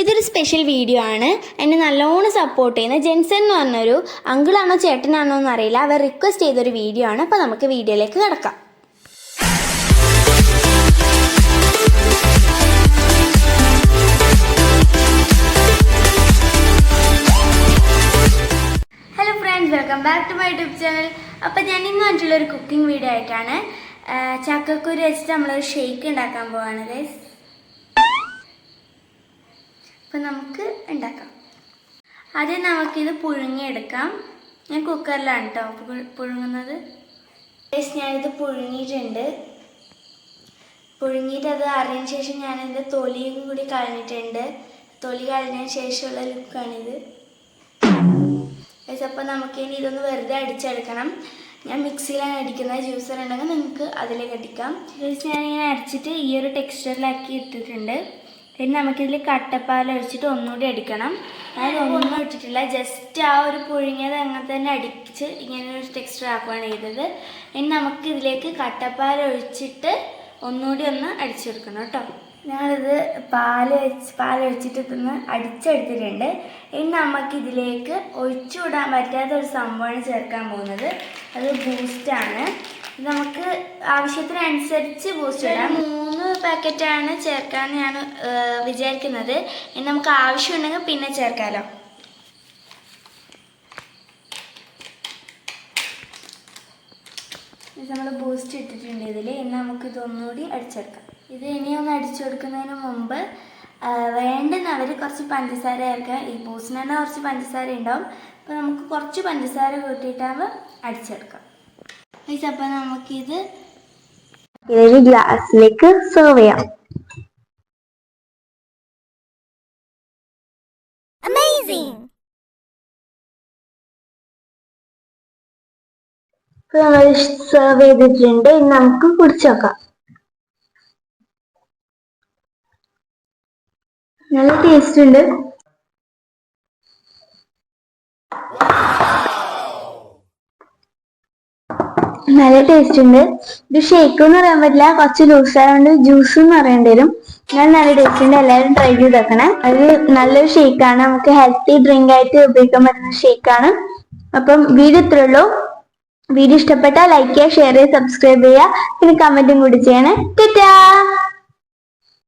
ഇതൊരു special video ആണ്. എന്നെ നല്ലോണം സപ്പോർട്ട് ചെയ്യുന്ന ജെൻസൺ എന്ന് പറഞ്ഞൊരു അങ്കിളാണോ ചേട്ടനാണോ എന്ന് അറിയില്ല. അവർ റിക്വസ്റ്റ് ചെയ്തൊരു വീഡിയോ ആണ്. അപ്പോൾ നമുക്ക് വീഡിയോയിലേക്ക് കിടക്കാം. Hello friends welcome back to my YouTube channel അപ്പോൾ ഞാൻ ഇന്ന് വന്നിട്ടുള്ള ഒരു കുക്കിംഗ് വീഡിയോ ആയിട്ടാണ്. ചക്കക്കുരു വെച്ചിട്ട് നമ്മളൊരു ഷേക്ക് ഉണ്ടാക്കാൻ പോവാണ് ഗൈസ് അപ്പം നമുക്ക് ഉണ്ടാക്കാം. ആദ്യം നമുക്കിത് പുഴുങ്ങിയെടുക്കാം. ഞാൻ കുക്കറിലാണ് കേട്ടോ പുഴുങ്ങുന്നത്. ഞാനിത് പുഴുങ്ങിയിട്ടുണ്ട്. പുഴുങ്ങിയിട്ട് അത് അറിഞ്ഞ ശേഷം ഞാനിത് തൊലിയും കൂടി കളഞ്ഞിട്ടുണ്ട്. തൊലി കളഞ്ഞതിന് ശേഷമുള്ള ലുക്കാണിത്. അപ്പോൾ നമുക്ക് ഇനി ഇതൊന്ന് വെറുതെ അടിച്ചെടുക്കണം. ഞാൻ മിക്സിയിലാണ് അടിക്കുന്നത്. ജ്യൂസർ ഉണ്ടെങ്കിൽ നിങ്ങൾക്ക് അതിലേക്ക് അടിക്കാം. ഞാൻ അടിച്ചിട്ട് ഈ ഒരു ടെക്സ്ചറിലാക്കി ഇട്ടിട്ടുണ്ട്. പിന്നെ നമുക്കിതിൽ കട്ടപ്പാൽ ഒഴിച്ചിട്ട് ഒന്നുകൂടി അടിക്കണം ഒന്നും ഇട്ടിട്ടില്ല ജസ്റ്റ് ആ ഒരു പുഴുങ്ങിയത് അങ്ങനെ തന്നെ അടിച്ച് ഇങ്ങനെ ഒരു ടെക്സ്ചർ ആക്കുകയാണ് ചെയ്തത്. ഇനി നമുക്കിതിലേക്ക് കട്ടപ്പാൽ ഒഴിച്ചിട്ട് ഒന്നുകൂടി ഒന്ന് അടിച്ചെടുക്കണം കേട്ടോ. ഞങ്ങളിത് പാൽ ഒഴിച്ചിട്ട് ഇതൊന്ന് അടിച്ചെടുത്തിട്ടുണ്ട്. ഇനി നമുക്കിതിലേക്ക് ഒഴിച്ചുവിടാൻ പറ്റാത്ത ഒരു സംഭവമാണ് ചേർക്കാൻ പോകുന്നത്. അത് ബൂസ്റ്റാണ് നമുക്ക് ആവശ്യത്തിനനുസരിച്ച് ബൂസ്റ്റ് ഇടാം. പാക്കറ്റാണ് ചേർക്കാൻ ഞാൻ വിചാരിക്കുന്നത്. ഇനി നമുക്ക് ആവശ്യമുണ്ടെങ്കിൽ പിന്നെ ചേർക്കാമല്ലോ നമ്മൾ ബൂസ്റ്റ് ഇട്ടിട്ടുണ്ട് ഇതിൽ ഇനി നമുക്ക് ഇതൊന്നുകൂടി അടിച്ചെടുക്കാം. ഇത് ഇനി ഒന്ന് അടിച്ചു കൊടുക്കുന്നതിന് മുമ്പ് വേണ്ടുന്നവർ കുറച്ച് പഞ്ചസാര ചേർക്കാം ഈ ബൂസ്റ്റിന് തന്നെ കുറച്ച് പഞ്ചസാര ഉണ്ടാവും. അപ്പോൾ നമുക്ക് കുറച്ച് പഞ്ചസാര കൂട്ടിയിട്ടാകുമ്പോൾ അടിച്ചെടുക്കാം. അപ്പോൾ നമുക്കിത് ഇതൊരു ഗ്ലാസ്സിലേക്ക് സെർവ് ചെയ്യാം. നമ്മൾ സെർവ് ചെയ്തിട്ടുണ്ട്. ഇനി നമുക്ക് കുടിച്ചു നോക്കാം. നല്ല ടേസ്റ്റ് ഉണ്ട്. നല്ല ടേസ്റ്റ് ഉണ്ട്. ഇത് ഷേക്ക് എന്ന് പറയാൻ പറ്റില്ല. കുറച്ച് ലൂസ് ആയതുകൊണ്ട് ജ്യൂസ് എന്ന് പറയേണ്ടി വരും. ഞാൻ നല്ല ടേസ്റ്റ് ഉണ്ട്. എല്ലാവരും ട്രൈ ചെയ്ത് വെക്കണേ അത് നല്ലൊരു ആണ്. നമുക്ക് ഹെൽത്തി ഡ്രിങ്ക് ആയിട്ട് ഉപയോഗിക്കാൻ പറ്റുന്ന ഷേക്ക് ആണ്. അപ്പം വീഡിയോ ഇത്രേ ഉള്ളൂ. വീഡിയോ ഇഷ്ടപ്പെട്ടാൽ ലൈക്ക് ചെയ്യുക ഷെയർ ചെയ്യുക സബ്സ്ക്രൈബ് ചെയ്യുക. പിന്നെ കമന്റും കൂടി ചെയ്യണേ. ടാറ്റാ!